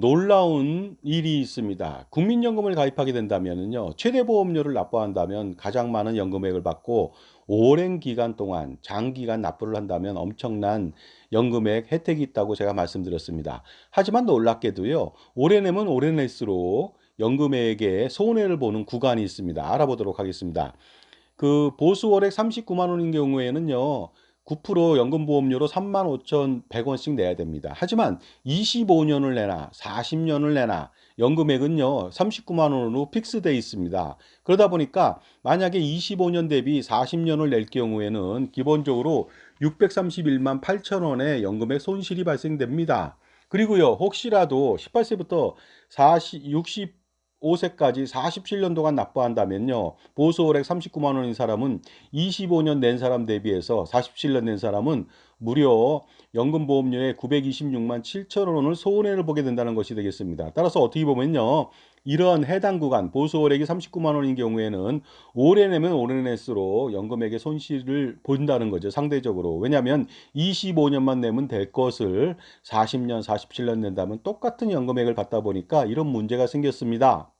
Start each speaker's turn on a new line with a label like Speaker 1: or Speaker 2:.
Speaker 1: 놀라운 일이 있습니다. 국민연금을 가입하게 된다면요. 최대 보험료를 납부한다면 가장 많은 연금액을 받고 오랜 기간 동안 장기간 납부를 한다면 엄청난 연금액 혜택이 있다고 제가 말씀드렸습니다. 하지만 놀랍게도요. 오래 내면 오래 낼수록 연금액에 손해를 보는 구간이 있습니다. 알아보도록 하겠습니다. 그 보수월액 39만 원인 경우에는요. 9% 연금보험료로 35,100원씩 내야 됩니다. 하지만 25년을 내나 40년을 내나 연금액은요 39만 원으로 픽스돼 있습니다. 그러다 보니까 만약에 25년 대비 40년을 낼 경우에는 기본적으로 631만 8천 원의 연금액 손실이 발생됩니다. 그리고요 혹시라도 18세부터 40, 65세까지 47년 동안 납부한다면요 보수월액 39만 원인 사람은 25년 낸 사람 대비해서 47년 낸 사람은 무려 연금보험료의 926만 7천 원을 손해를 보게 된다는 것이 되겠습니다. 따라서 어떻게 보면요. 이런 해당 구간 보수월액이 39만 원인 경우에는 오래 내면 오래 낼수록 연금액의 손실을 본다는 거죠. 상대적으로. 왜냐하면 25년만 내면 될 것을 40년, 47년 낸다면 똑같은 연금액을 받다 보니까 이런 문제가 생겼습니다.